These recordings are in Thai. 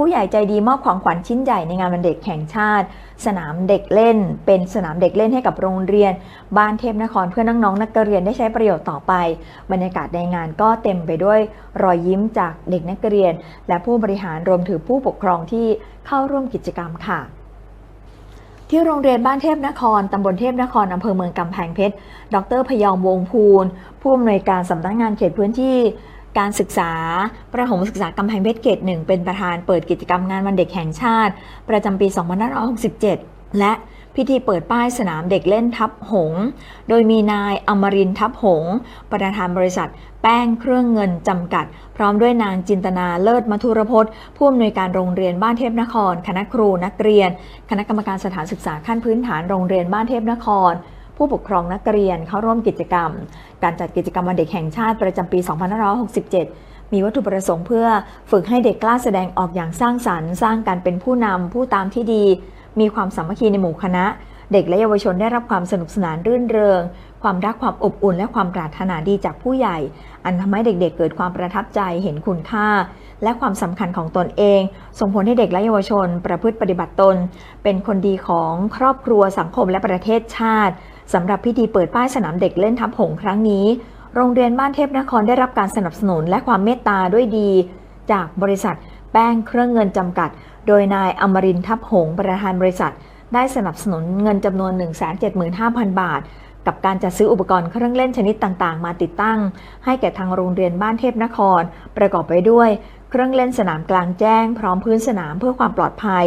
ผู้ใหญ่ใจดีมอบของขวัญชิ้นใหญ่ในงานวันเด็กแห่งชาติ สนามเด็กเล่น เป็นสนามเด็กเล่นให้กับโรงเรียน บ้านเทพนครเพื่อน้องๆนักเรียนได้ใช้ประโยชน์ต่อไป บรรยากาศในงานก็เต็มไปด้วยรอยยิ้มจากเด็กนักเรียน และผู้บริหารรวมถึงผู้ปกครองที่เข้าร่วมกิจกรรมค่ะที่โรงเรียนบ้านเทพนคร ตำบลเทพนคร อำเภอเมืองกำแพงเพชร ดรพยอมวงศ์พูนผู้อำนวยการสำนักงานเขตพื้นที่ การศึกษา ประถมศึกษากำแพงเพชรเขตหนึ่งเป็นประธานเปิดกิจกรรมงานวันเด็กแห่งชาติ ประจำปี 2567 และพิธีเปิดป้ายสนามเด็กเล่นทับหง โดยมีนายอมรินทับหง ประธานบริษัท แป้งเครื่องเงินจำกัด พร้อมด้วยนางจินตนาเลิศมัทุรพจน์ผู้อำนวยการโรงเรียนบ้านเทพนคร คณะครูนักเรียน คณะกรรมการสถานศึกษาขั้นพื้นฐานโรงเรียนบ้านเทพนคร ผู้ปกครองนักเรียนเข้าร่วมกิจกรรม การจัดกิจกรรมวันเด็กแห่งชาติประจำปี 2567 มีวัตถุประสงค์เพื่อฝึกให้เด็กกล้าแสดงออกอย่างสร้างสรรค์ สร้างการเป็นผู้นำผู้ตามที่ดี มีความสามัคคีในหมู่คณะ เด็กและเยาวชนได้รับความสนุกสนานรื่นเริง ความรักความอบอุ่น และความปรารถนาดีจากผู้ใหญ่ อันทำให้เด็กๆเกิดความประทับใจเห็นคุณค่าและความสำคัญของตนเอง ส่งผลให้เด็กและเยาวชน ประพฤติปฏิบัติตน เป็นคนดีของครอบครัวสังคมและประเทศชาติ สำหรับพิธีเปิดป้ายสนามเด็กเล่นทับหงครั้งนี้ โรงเรียนบ้านเทพนครได้รับการสนับสนุนและความเมตตาด้วยดี จากบริษัทแป้งเครื่องเงินจำกัด โดยนายอมรินทับหงประธานบริษัท ได้สนับสนุนเงินจำนวน 175,000 บาท กับการจัดซื้ออุปกรณ์เครื่องเล่นชนิดต่างๆ มาติดตั้ง ให้แก่ทางโรงเรียนบ้านเทพนคร ประกอบไปด้วย เครื่องเล่นสนามกลางแจ้ง พร้อมพื้นสนามเพื่อความปลอดภัย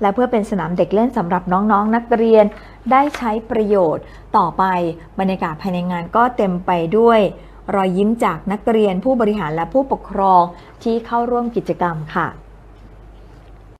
และเพื่อเป็นสนามเด็กเล่นสำหรับน้องๆนักเรียนได้ใช้ประโยชน์ต่อไปบรรยากาศภายในงานก็เต็มไปด้วย รอยยิ้มจากนักเรียนผู้บริหารและผู้ปกครองที่เข้าร่วมกิจกรรมค่ะ